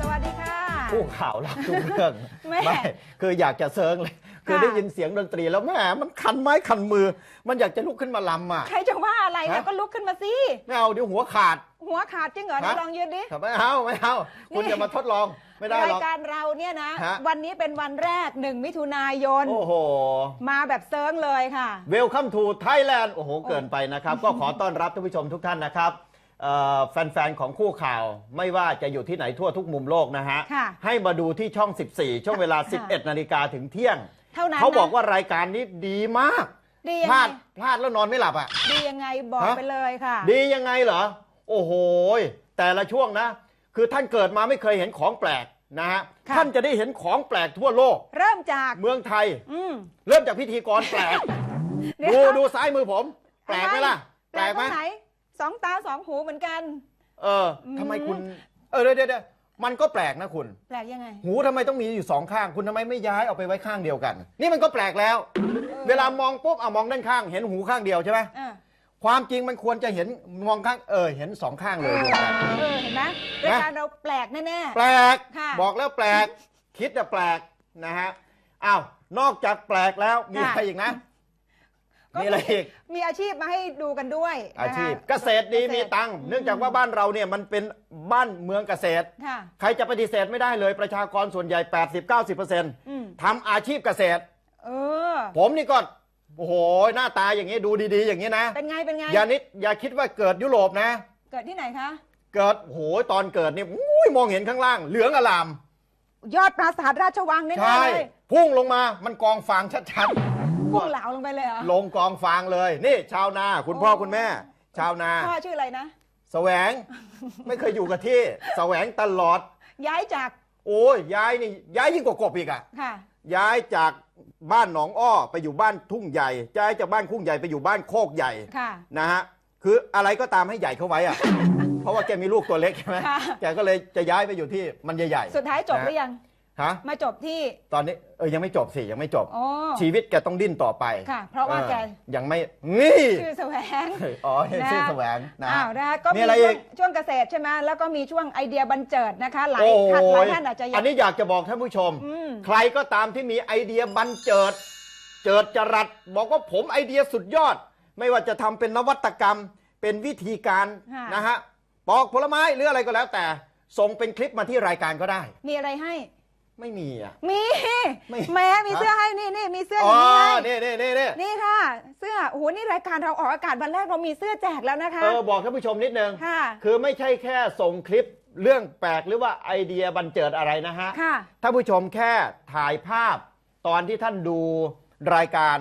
สวัสดีครับสวัสดีค่ะผู้ข่าวเล่าทุกเรื่องแม่ไม่คืออยากจะเซิร์งเลย คือค่ะได้ยินเสียงดนตรีแล้วแหมมันคันไม้คันมือ มันอยากจะลุกขึ้นมาลำอะ ใครจะว่าอะไรนะฮะก็ลุกขึ้นมาสิไม่เอาเดี๋ยวหัวขาด หัวขาดจริงเหรอฮะเดี๋ยวลองยืนดิไม่เอาไม่เอาคุณนี่จะมาทดลองไม่ได้ราหรยอกการเราเนี่ยนะฮะวันนี้เป็นวันแรกหนึ่งมิถุนายน โอ้โห มาแบบเซิร์งเลยค่ะ เวลคัมทูไทยแลนด์โอ้โห เกินไปนะครับ ก็ขอต้อนรับท่านผู้ชมทุกท่านนะครับเอ่อ แฟนๆ ของคู่ข่าวไม่ว่าจะอยู่ที่ไหนทั่วทุกมุมโลกนะฮะ ค่ะให้มาดูที่ช่อง 14 ช่วงเวลา ค่ะ 11 นาฬิกาถึงเที่ยง เท่านั้นเขาบอกนะว่ารายการนี้ดีมาก ดียังพลาไงดพลาดแล้วนอนไม่หลับอะ ดียังไงบอกฮะ ไปเลยค่ะ ดียังไงเหรอ โอ้โหแต่ละช่วงนะ คือท่านเกิดมาไม่เคยเห็นของแปลกนะฮะ ค่ะ ท่านจะได้เห็นของแปลกทั่วโลก เริ่มจาก เมืองไทย อืมเริ่มจากพิธีกรแปลกเดี๋ดูยวดูซ้ายมือผม แปลกไหมล่ะ แปลกตรงไหน สองตาสองหูเหมือนกัน เออทำไมคุณ เออเดี๋ยวเดี๋ยวเดี๋ยวมันก็แปลกนะคุณ แปลกยังไง หูทำไมต้องมีอยู่สองข้าง คุณทำไมไม่ย้ายเอาไปไว้ข้างเดียวกัน นี่มันก็แปลกแล้ว เวลามองปุ๊บเอามองด้านข้าง เห็นหูข้างเดียวใช่ไหมอะความจริงมันควรจะเห็นมองข้างเออเห็นสองข้างเลยดวงตาเออเห็นไหมรายการเราแปลกแน่แปลกค่ะบอกแล้วแปลก คิดแต่แปลกนะฮะอ้าวนอกจากแปลกแล้วมีอะไรอีกนะๆก็ มีอะไรอีก มีอาชีพมาให้ดูกันด้วยอานะคะชีพเกษตรดีมีตังค์เนื่องจากว่าบ้านเราเนี่ยมันเป็นบ้านเมืองเกษตร ค่ะ ใครจะปฏิเสธไม่ได้เลยประชากรส่วนใหญ่80-90%อืมทำอาชีพเกษตร เออ ผมนี่ก็ โอ้โห หน้าตาอย่างนี้ดูดีๆ อย่างนี้นะ เป็นไงเป็นไง อย่านิดอย่าคิดว่าเกิดยุโรปนะ เกิดที่ไหนคะ เกิดโอ้โหตอนเกิดนี่อุ้ยมองเห็นข้างล่าง เหลืองอลาม ยอดปราสาทราชวังแน่ใช่ๆเลย พุ่งลงมามันกองฟางชัด พุ่งเหลาลงไปเลยเหรอๆลงกองฟางเลย นี่ ชาวนาคุณพ่อคุณแม่ ชาวนาพ่อชื่ออะไรนะแสวง ไม่เคยอยู่กับที่แสวงตลอด ย้ายจาก โอ้ยย้ายนี่ย้ายยิ่งกว่ากบอีกอะค่ะ ย้ายจากบ้านหนองอ้อไปอยู่บ้านทุ่งใหญ่ย้ายจากบ้านทุ่งใหญ่ไปอยู่บ้านโคกใหญ่ค่ะนะฮะคืออะไรก็ตามให้ใหญ่เข้าไว้อะเพราะว่าแกมีลูกตัวเล็กใช่ไหมค่ะ แกก็เลยจะย้ายไปอยู่ที่มันใหญ่ๆ สุดท้ายจบนะหรือยัง ฮะ มาจบที่ ตอนนี้เออยังไม่จบสิยังไม่จบ อ๋อ ชีวิตแกต้องดิ้นต่อไปค่ะเพราะว่าออแกยังไม่นี่ชื่อแสวง อ๋อเห็นนะ ชื่อแสวงนะ อ้าวนะคะก็มีมีอะไรช่วอีงกช่วงเกษตรใช่ไหมแล้วก็มีช่วงไอเดียบันเจิดนะคะหลายโอ้ท่านหลายยท่านอาจจะยัอังนนี้อยากจะบอกท่านผู้ชม อืม ใครก็ตามที่มีไอเดียบันเจิด เจิดจรัสบอกว่าผมไอเดียสุดยอด ไม่ว่าจะทำเป็นนวัตกรรม เป็นวิธีการค่ะ นะฮะปอกผลไม้หรืออะไรก็แล้วแต่ ส่งเป็นคลิปมาที่รายการก็ได้ มีอะไรให้ ไม่มีอะ มีไม่แม้มีเสื้อให้นี่นี่มีเสื้อออ๋อย่างนี้ให้นี่นี่นี่นี่นี่ค่ะ เสื้อโอ้โหนี่รายการเราออกอากาศวันแรกเรามีเสื้อแจกแล้วนะคะ เออบอกท่านผู้ชมนิดนึง ค่ะ คือไม่ใช่แค่ส่งคลิปเรื่องแปลกหรือว่าไอเดียบันเจิดอะไรนะฮะ ค่ะ ท่านผู้ชมแค่ถ่ายภาพตอนที่ท่านดูรายการ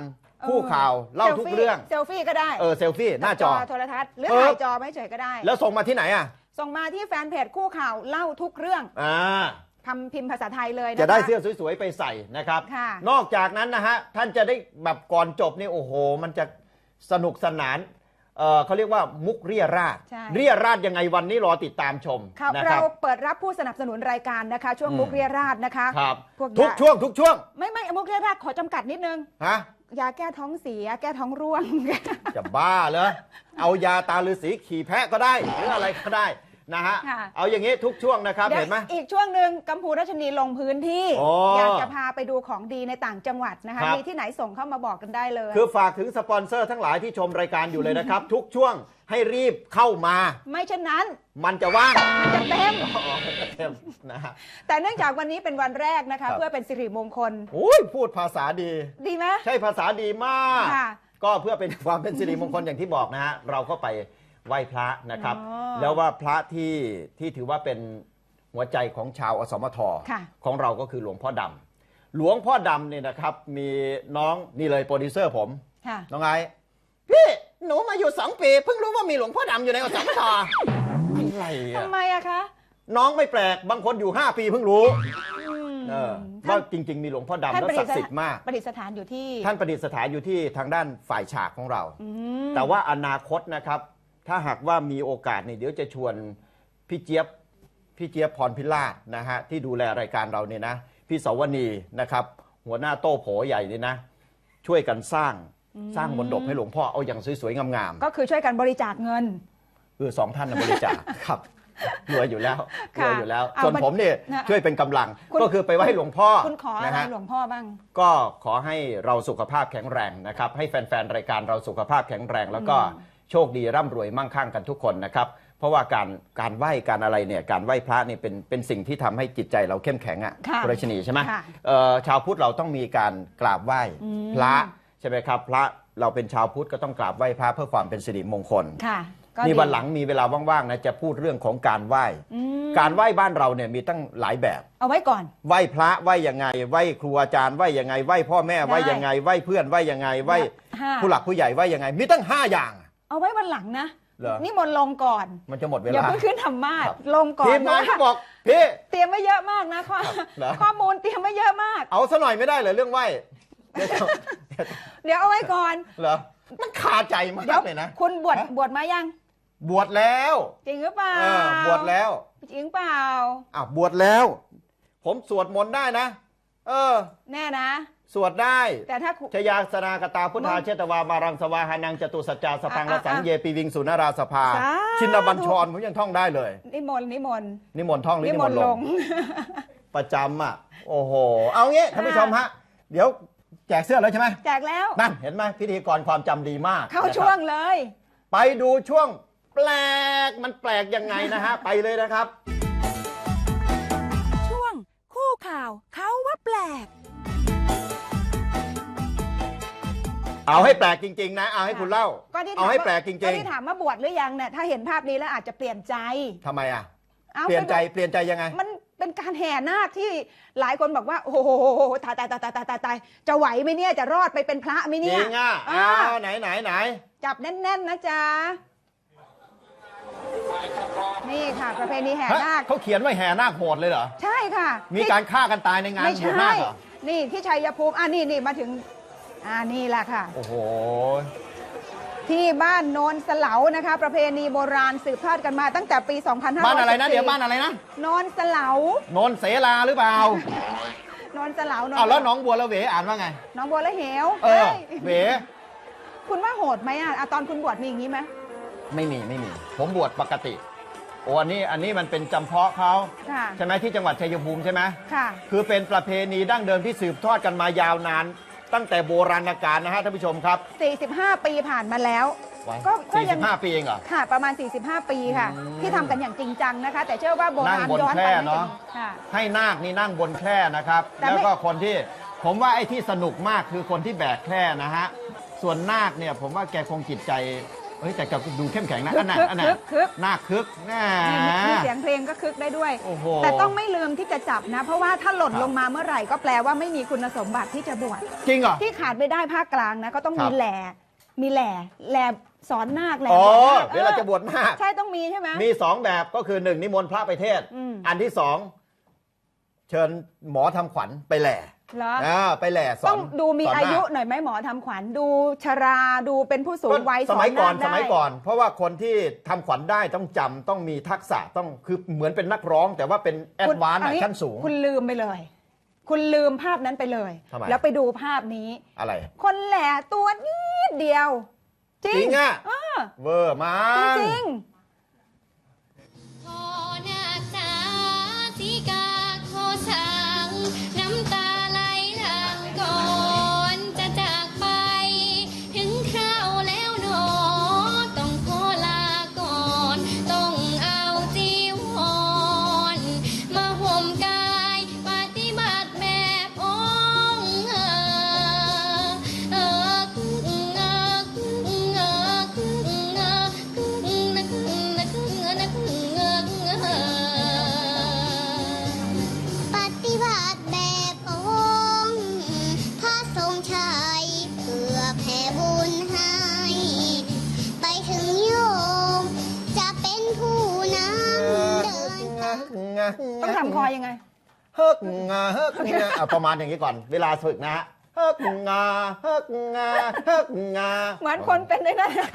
คู่ข่าวเล่าทุกเรื่อง เซลฟี่ก็ได้เออเซลฟี่หน้าจอ โทรทัศน์หรือเออ ถ่ายจอไม่เฉยก็ได้ แล้วส่งมาที่ไหนอะ ส่งมาที่แฟนเพจคู่ข่าวเล่าทุกเรื่อง อ่า ทำพิมพ์ภาษาไทยเลยนะคะ จะได้เสื้อสวยๆไปใส่นะครับ ค่ะ นอกจากนั้นนะฮะท่านจะได้แบบก่อนจบนี่โอ้โห มันจะสนุกสนานเออเขาเรียกว่ามุกเรียราดใช่ เรียราดยังไงวันนี้รอติดตามชมครับนะคเรารับ เปิดรับผู้สนับสนุนรายการนะคะ ช่วงอืม มุกเรียราชนะคะครับพวกทุกยาช่วงทุกช่วงไม่ไม่มุกเรียราชขอจำกัดนิดนึงฮะยาแก้ท้องเสีย แก้ท้องร่วง จะบ้าเหรอเอายาตาฤาษีขี่แพะก็ได้ หรืออะไรก็ได้ นะฮะ ค่ะ เอาอย่างนี้ทุกช่วงนะครับดี๋ยวเห็นไหมอีกช่วงหนึ่งกัมพูรัชนีลงพื้นที่ โอ้อยากจะพาไปดูของดีในต่างจังหวัดนะคะ ครับ มีที่ไหนส่งเข้ามาบอกกันได้เลย คือฝากถึงสปอนเซอร์ทั้งหลายที่ชมรายการอยู่เลยนะครับ ทุกช่วงให้รีบเข้ามา ไม่เช่นนั้นมันจะว่างมันจะเต็ม อ๋อเต็มนะฮะ แต่เนื่องจากวันนี้เป็นวันแรกนะคะครับเพื่อเป็นสิริมงคล โอ้ยพูดภาษาดี ดีไหม ใช่ภาษาดีมาก ค่ะ ก็เพื่อเป็นความเป็นสิริมงคลอย่างที่บอกนะฮะ เราก็ไป ไหว้พระนะครับ อ๋อแล้วว่าพระที่ที่ถือว่าเป็นหัวใจของชาวอสมทค่ะ ของเราก็คือหลวงพ่อดำหลวงพ่อดำเนี่ยนะครับ มีน้องนี่เลยโปรดิวเซอร์ผม ค่ะน้องไอ้พี่หนูมาอยู่สองปีเพิ่งรู้ว่ามีหลวงพ่อดำอยู่ในอสมทอะไรอะทำไมอะคะน้องไม่แปลกบางคนอยู่ 5 ปีเพิ่งรู้อืมเออท่าว่านจริง ๆ มีหลวงพ่อดำท่านแล้วประศัดิกษดิ์สิทธิ์มาก ประดิษฐานอยู่ที่ท่านประดิษฐานอยู่ที่ทางด้านฝ่ายฉากของเรา อืม แต่ว่าอนาคตนะครับ ถ้าหากว่ามีโอกาสเนี่ยเดี๋ยวจะชวนพี่เจี๊ยบพี่เจี๊ยบพรพิลาศนะฮะที่ดูแลรายการเราเนี่ยนะพี่สาวนีนะครับ หัวหน้าโต้โผใหญ่เนี่ยนะ ช่วยกันสร้างสร้างมนดบให้หลวงพ่อเอาอย่างสวยๆงามก็คือช่วยกันบริจาคเงินๆเออสองท่านนะบริจาคครับรวยอยู่แล้วรค่ะวยอยู่แล้วเอาส่วนมันผมเนี่ยนะช่วยเป็นกำลังคุณก็คือไปไหว้หลวงพ่อคุณขออะไรนะฮะหลวงพ่อบ้าง ก็ขอให้เราสุขภาพแข็งแรงนะครับ ให้แฟนๆรายการเราสุขภาพแข็งแรงแล้วก็ โชคดีร่ำรวยมั่งคั่งกันทุกคนนะครับเพราะว่าการการไหว้การอะไรเนี่ยการไหว้พระเนี่ยเป็นเป็นสิ่งที่ทำให้จิตใจเราเข้มแข็งอะค่ะคุณรัชนีใช่ไหมค่ะเอ่อชาวพุทธเราต้องมีการกราบไหว้อืมพระใช่ไหมครับ พระเราเป็นชาวพุทธก็ต้องกราบไหว้พระเพื่อความเป็นสิริมงคลค่ะก็นี่ดีวันหลังมีเวลาว่างๆนะจะพูดเรื่องของการไหว้อืมการไหว้บ้านเราเนี่ยมีตั้งหลายแบบ เอาไว้ก่อน ไหว้พระไหว้ยังไง ไหว้ครูอาจารย์ไหว้ยังไง ไหว้พ่อแม่ไหว้ยังไง ไหว้เพื่อนไหว้ยังไง ไหว้ห้าผู้หลักผู้ใหญ่ไหว้ยังไง มีตั้งห้าอย่าง เอาไว้วันหลังนะ เหรอ นี่มนต์ลงก่อน มันจะหมดเวอย่าลา เพิ่งขึ้นธรรมาสครับ ลงก่อนทีมงานเพก็ราะบว่าอกพี่ เตรียมไว้เยอะมากนะข้อเหรอข้อมูลเตรียมไว้เยอะมาก เอาซะหน่อยไม่ได้เหรอเรื่องไหว้เดี๋ยวเดี๋ยวเอาไว้ก่อน เหรอมันคาใจมาเดี๋ยวกเลยนะ คุณบวชฮะ บวชมายัง บวชแล้วจริงหรือเปล่าเออบวชแล้วจริงเปล่า อะบวชแล้ว ผมสวดมนต์ได้นะ เออ แน่นะ สวดได้แต่ถ้าคุณ ชยาสนากตาพุทธามึงเชตวามารังสวาหานังจตุสัจจาสพังอะละสังอะเยปีวิงสุนาราสภา สาธุ ชินบัญชรผมยังท่องได้เลย นิมนต์นิมนต์นิมนต์ท่องหรือนินิมมนนต์ต์ลลงงประจำอะ โอ้โห เอางี้ท่านผู้ชมฮะ เดี๋ยวแจกเสื้อแล้วใช่ไหมแจกแล้ว นั่นเห็นไหมพิธีกรความจำดีมากเข้านะครับช่วงเลย ไปดูช่วงแปลกมันแปลกยังไงนะฮะ ไปเลยนะครับ เอาให้แปลกจริง ๆ นะ เอาให้คุณเล่า ก็ที่ถามเอาให้ว่าแปลกจก็ริงที่ถามว่าบวชหรือยังเนี่ยถ้าเห็นภาพนี้แล้วอาจจะเปลี่ยนใจๆทำไมอะ อาเปลี่ยนใจไปดูเปลี่ยนใจยังไง มันเป็นการแห่นาคที่หลายคนบอกว่า โอ้โหตายตายตายตายตายตายตายจะไหวไหมเนี่ยจะรอดไปเป็นพระไหมจเนี่ริย งอะอ่าเอาไหนไหนไหน จับแน่น ๆ นะจ๊ะ นี่ค่ะ ประเพณีแห่ฮะนาค เขาเขียนว่าแห่นาคโหดเลยเหรอ ใช่ค่ะมีการฆ่ากันตายในงานไม่บวชใช่ นาคเหรอ นี่ที่ชัยภูมิอะนี่นี่มาถึง อ่านี่แหละค่ะ โอ้โห ที่บ้านโนนสเหลานะคะ ประเพณีโบราณสืบทอดกันมาตั้งแต่ปี 2514บ้านอะไรนะเดี๋ยวบ้านอะไรนะโนนสเหลานนเสลาหรือเปล่าโนนสเหลาโนนอ้าวแล้วหน้องบัวละเวอ่านว่าไงน้องบัวละเหวเออฮ้ยเวคุณว่าโหดไหมอะอะตอนคุณบวชมีอย่างนี้ไหมไม่มีไม่มี ผมบวชปกติโอ้อันนี้อันนี้มันเป็นจำเพาะเขาค่ะใช่ไหมที่จังหวัดชัยภูมิใช่ไหม ค่ะ คือเป็นประเพณีดั้งเดิมที่สืบทอดกันมายาวนาน ตั้งแต่โบราณกาลนะฮะท่านผู้ชมครับ 45 ปีผ่านมาแล้ว ก็ก็สี่ยัสิงบห้าปีเองเหรอ ค่ะประมาณ 45 ปีค่ะ อืม ที่ทำกันอย่างจริงจังนะคะ แต่เชื่อว่าโบนั่รางณบนย้อนแคร่ไปไม่เนถึอะงค่ะ ให้นาคนี่นั่งบนแคร่นะครับ แต่ไม่ แล้วก็คนที่ผมว่าไอ้ที่สนุกมากคือคนที่แบกแคร่นะฮะส่วนนาคเนี่ยผมว่าแกคงจิตใจ เฮ้ยแต่แกดูเข้มแข็งนะคึอักนน่ะคึกอันคึน่ะกคึกนาคคึกแน่มีมีเสียงเพลงก็คึกได้ด้วย โอ้โหแต่ต้องไม่ลืมที่จะจับนะ เพราะว่าถ้าหล่นครับ ลงมาเมื่อไหร่ก็แปลว่าไม่มีคุณสมบัติที่จะบวช จริงเหรอ ที่ขาดไม่ได้ภาคกลางนะ ก็ต้องครัมีบ แหล่ มีแหล่ แหล่สอนนาคแหล่อ๋อบวชนาคเวลาจะบวชนาค ใช่ต้องมีใช่ไหม มีสองแบบก็คือหนึ่งนิมนต์พระไปเทศน์อืม อันที่สองเชิญหมอทำขวัญไปแหล่ เหรออ่าไปแหล่สอนต้องดูมีสนอายุนาคหน่อยไหมหมอทำขวัญดูชราดูเป็นผู้สูงวัยสมัยก่อนสสนาคได้มัยก่อน เพราะว่าคนที่ทำขวัญได้ต้องจำต้องมีทักษะต้องคือเหมือนเป็นนักร้อง แต่ว่าเป็นแอดคุณวานซ์เอางี้ชั้นสูง คุณลืมไปเลย คุณลืมภาพนั้นไปเลย ทำไม แล้วไปดูภาพนี้ อะไร คนแหล่ตัวนิดเดียว จริจริงงอะเออเวอร์มาจกริงพอ กงาเฮิกงาอะประมาณอย่างนี้ก่อน เวลาฝึกนะฮะเฮิกงาเฮิกงาเฮิกงา เหมือนคนเป็นได้นะ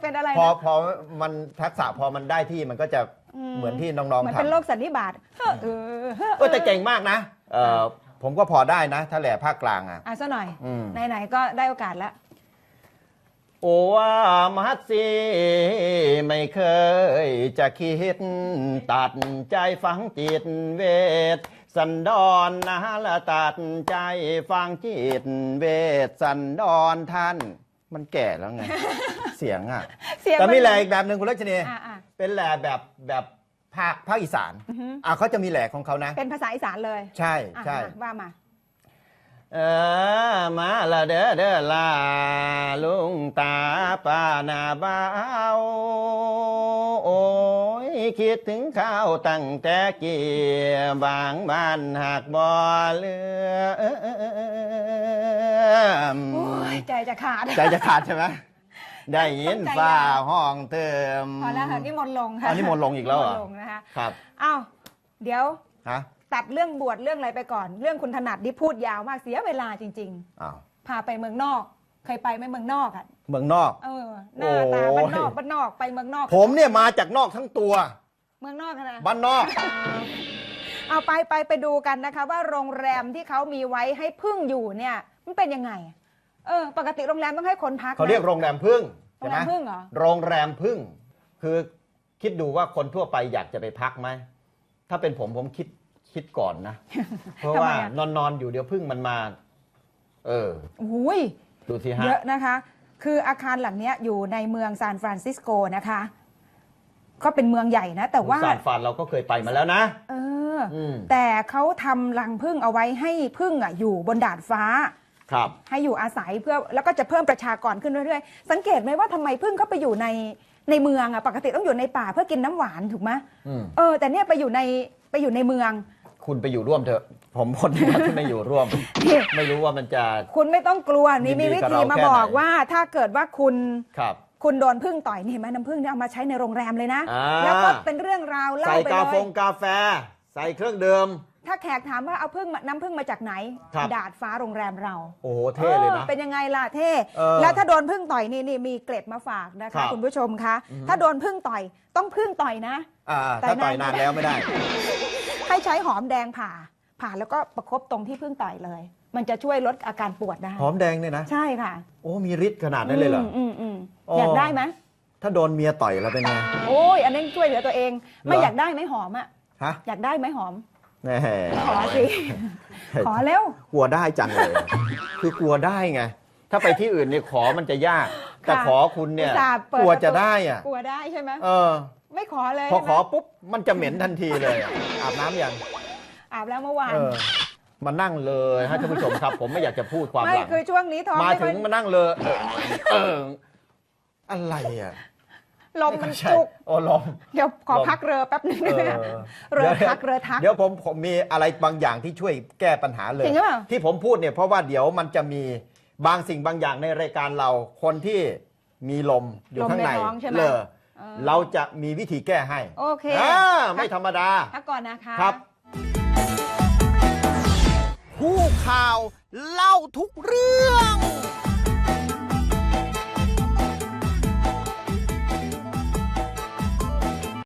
เป็นอะไรพอนะพอมันทักษะพอมันได้ที่มันก็จะอืมเหมือนที่น้องเหมือนๆทำเป็นโรคสันนิบาตเออเออเออแต่เก่งมากนะเออผมก็พอได้นะ ถ้าแหล่ภาคกลางอะอะซะหน่อยอืมไหนๆก็ได้โอกาสแล้ว โอว่ามัดสีไม่เคยจะคิด ตัดใจฟังจิตเวท สันดอนนะละตัดใจฟังจิตเวท สันดอนท่าน มันแก่แล้วไง เสียงอะ เสียงแต่มีนแหล่อีกแบบหนึ่งคุณรัชนีอะอะเป็นแหล่แบบแบบภาคภาคอีสานอือฮึอะเขาจะมีแหล่ของเขานะเป็นภาษาอีสานเลยใช่อะใช่ มาว่ามา เออมาละเด้อเด้อลาลุงตาป้านาบ้าวโอ้ยคิดถึงข้าวตั้งแต่กี่บางบ้านหากบ่เลือโอ้ยใจจะขาด ใจจะขาดใช่ไหมได้ยินฟ้าห้องเติมพอแล้วค่ะนี่มนลงค่ะอันนี้มนลงอีกแล้วเหรอนิมนต์ลงนะคะครับอ้าวเดี๋ยวฮะ ตัดเรื่องบวชเรื่องอะไรไปก่อน เรื่องคุณถนัดนี่พูดยาวมากเสียเวลาจริง อ้าวๆ พาไปเมืองนอก เคยไปไหมเมืองนอกอะเมืองนอก เออหน้าตาโอ้ย บ้านนอกบ้านนอกไปเมืองนอก ผมเนี่ยมาจากนอกทั้งตัว เมืองนอกนะ บ้านนอก เอาไปไปไปดูกันนะคะ ว่าโรงแรมที่เขามีไว้ให้พึ่งอยู่เนี่ยมันเป็นยังไง เออ ปกติโรงแรมต้องให้คนพักนะ เขาเรียกโรงแรมพึ่งใช่ไหมโรงแรมผึ้งเหรอ โรงแรมพึ่ง คือคิดดูว่าคนทั่วไปอยากจะไปพักไหม ถ้าเป็นผมผมคิด คิดก่อนนะ เพราะทำไมว่าอะนอนนอนอยู่เดี๋ยวพึ่งมันมา เอออุ้ยดูสิฮะเยอะนะคะ คืออาคารหลังเนี้ยอยู่ในเมืองซานฟรานซิสโกนะคะ ก็เป็นเมืองใหญ่นะ แต่ว่าซานฟรานเราก็เคยไปมาแล้วนะ เออออืมแต่เขาทำรังพึ่งเอาไว้ให้พึ่งอะอยู่บนดาดฟ้าครับให้อยู่อาศัยเพื่อแล้วก็จะเพิ่มประชากรขึ้นเรื่อยๆ สังเกตไหมว่าทำไมพึ่งเขาไปอยู่ในในเมืองอะปกติต้องอยู่ในป่าเพื่อกินน้ำหวานถูกไหมอืมเออแต่เนี่ยไปอยู่ในไปอยู่ในเมือง คุณไปอยู่ร่วมเถอะ ผมคนเดียวที่ไม่อยู่ร่วมนี่ไม่รู้ว่ามันจะ คุณไม่ต้องกลัวนี่มียินดีวิกับธีเรามาแค่บอกไหนว่าถ้าเกิดว่าคุณครับคุณโดนพึ่งต่อยนี่เห็นไหมน้ำพึ่งเนี่ยเอามาใช้ในโรงแรมเลยนะอ่าแล้วก็เป็นเรื่องราวเล่าใส่ไปกาเลฟยงกาแฟ ใส่เครื่องดื่ม ถ้าแขกถามว่าเอาพึ่งมาน้ำพึ่งมาจากไหน ครับ ดาดฟ้าโรงแรมเราโอ้โหเท่เลยนะออเป็นยังไงล่ะเท่เออแล้วถ้าโดนพึ่งต่อยนี่นี่มีเกล็ดมาฝากนะครัคะบคุณผู้ชมคะถ้าโดนพึ่งต่อยต้องพึ่งต่อยนะ อ่าแต่ถ้าต่อยนานนานแล้วไม่ได้ ให้ใช้หอมแดงผ่า ผ่าแล้วก็ประคบตรงที่พึ่งต่อยเลย มันจะช่วยลดอาการปวดได้หอมแดงเนี่ยนะ ใช่ค่ะโอ้มีฤทธิ์ขนาดนั้นเลยเหรอมอืมอืมอ๋ออ อยากได้ไหมถ้าโดนเมียต่อยแล้วเป็นไง โอ้ยอันนั้นช่วยเหลือตัวเอง ไม่เหรออยากได้ไหมหอมอะฮะ อยากได้ไหมหอม แน่ขอสิขอเร็วกลัวได้จังเลย คือกลัวได้ไง ถ้าไปที่อื่นเนี่ยขอมันจะยาก แต่ค่ะขอคุณเนี่ยอุตส่าห์เปิดกลัวประตูจะได้อะกลัวได้ใช่ไหมเออ ไม่ขอเลย พอใช่ไหมขอปุ๊บมันจะเหม็นทันทีเลยอะอาบน้ำยังอาบแล้วเมื่อวานเออมานั่งเลยฮะท่านผู้ชมครับ ผมไม่อยากจะพูดความไม่หลังคือช่วงนี้ท้องมาไม่ถึค่องยมานั่งเลย เอออะไรอะ ลมมันใช่จุก โอ้ลม เดี๋ยวขอลม พักเรือแป๊บหนึงเอนะอเรือดี๋ยวทักเรือทัก เดี๋ยวผมผมมีอะไรบางอย่างที่ช่วยแก้ปัญหาเลย จริงหรือเปล่า ที่ผมพูดเนี่ยเพราะว่าเดี๋ยวมันจะมีบางสิ่งบางอย่างในรายการเรา คนที่มีลมอยู่ลมข้างในในท้องใช่ไหม เลอเออเราจะมีวิธีแก้ให้โอเคอ่าไม่ธรรมดา พักก่อนนะคะ ครับ ผู้ข่าวเล่าทุกเรื่อง